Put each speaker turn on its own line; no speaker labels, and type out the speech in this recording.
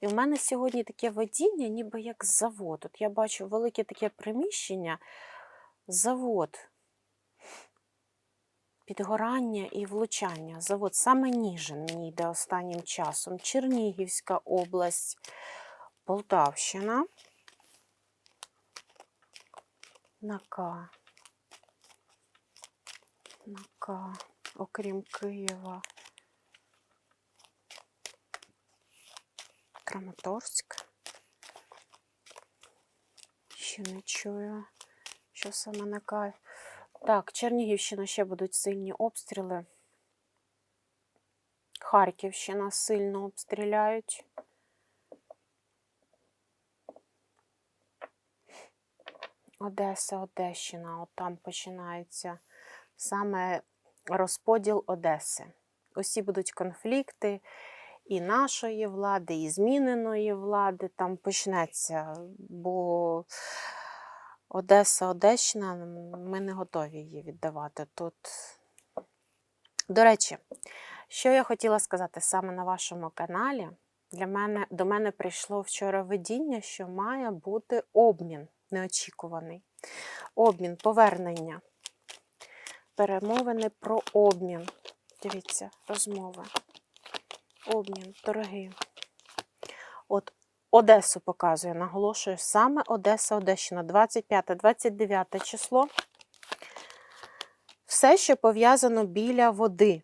І в мене сьогодні таке водіння, ніби як завод. От я бачу велике таке приміщення, завод, підгорання і влучання. Завод саме Ніжин мені йде останнім часом. Чернігівська область, Полтавщина. На К. На К, окрім Києва. Краматорськ. Ще не чую, що саме на К. Так, Чернігівщина ще будуть сильні обстріли. Харківщина сильно обстріляють. Одеса, Одещина, от там починається саме розподіл Одеси. Усі будуть конфлікти і нашої влади, і зміненої влади там почнеться, бо Одеса, Одещина, ми не готові її віддавати. Тут, до речі, що я хотіла сказати саме на вашому каналі. Для мене, до мене прийшло вчора видіння, що має бути обмін неочікуваний. Обмін, повернення. Перемовини про обмін. Дивіться, розмови. Обмін, торги. От Одесу показує, наголошую, саме Одеса, Одещина, 25-29 число. Все, що пов'язано біля води.